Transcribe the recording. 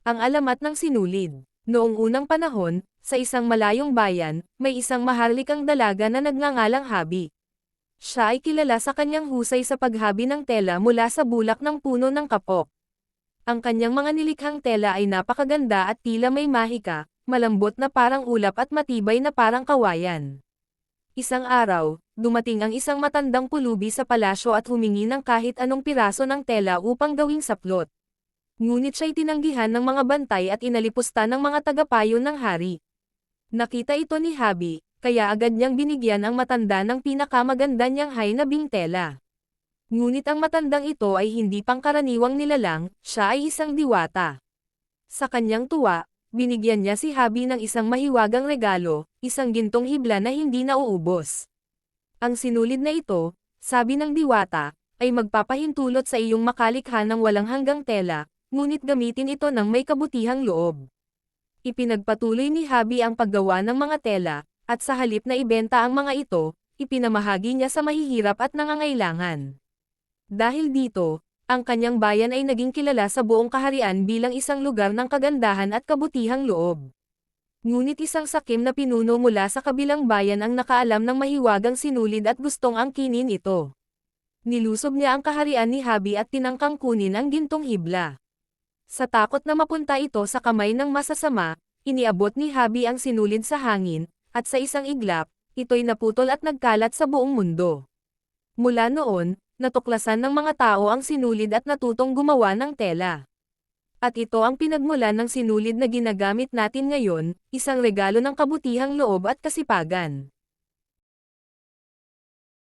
Ang alamat ng sinulid. Noong unang panahon, sa isang malayong bayan, may isang maharlikang dalaga na nagngangalang Habi. Siya ay kilala sa kanyang husay sa paghabi ng tela mula sa bulak ng puno ng kapok. Ang kanyang mga nilikhang tela ay napakaganda at tila may mahika, malambot na parang ulap at matibay na parang kawayan. Isang araw, dumating ang isang matandang pulubi sa palasyo at humingi ng kahit anong piraso ng tela upang gawing saplot. Ngunit siya'y tinanggihan ng mga bantay at inalipusta ng mga tagapayo ng hari. Nakita ito ni Habi, kaya agad niyang binigyan ang matanda ng pinakamaganda niyang hay na bingtela. Ngunit ang matandang ito ay hindi pangkaraniwang nilalang, siya ay isang diwata. Sa kanyang tuwa, binigyan niya si Habi ng isang mahiwagang regalo, isang gintong hibla na hindi nauubos. Ang sinulid na ito, sabi ng diwata, ay magpapahintulot sa iyong makalikha ng walang hanggang tela, ngunit gamitin ito ng may kabutihang loob. Ipinagpatuloy ni Habi ang paggawa ng mga tela, at sa halip na ibenta ang mga ito, ipinamahagi niya sa mahihirap at nangangailangan. Dahil dito, ang kanyang bayan ay naging kilala sa buong kaharian bilang isang lugar ng kagandahan at kabutihang loob. Ngunit isang sakim na pinuno mula sa kabilang bayan ang nakaalam ng mahiwagang sinulid at gustong angkinin ito. Nilusob niya ang kaharian ni Habi at tinangkang kunin ang gintong hibla. Sa takot na mapunta ito sa kamay ng masasama, iniabot ni Habi ang sinulid sa hangin, at sa isang iglap, ito'y naputol at nagkalat sa buong mundo. Mula noon, natuklasan ng mga tao ang sinulid at natutong gumawa ng tela. At ito ang pinagmulan ng sinulid na ginagamit natin ngayon, isang regalo ng kabutihang loob at kasipagan.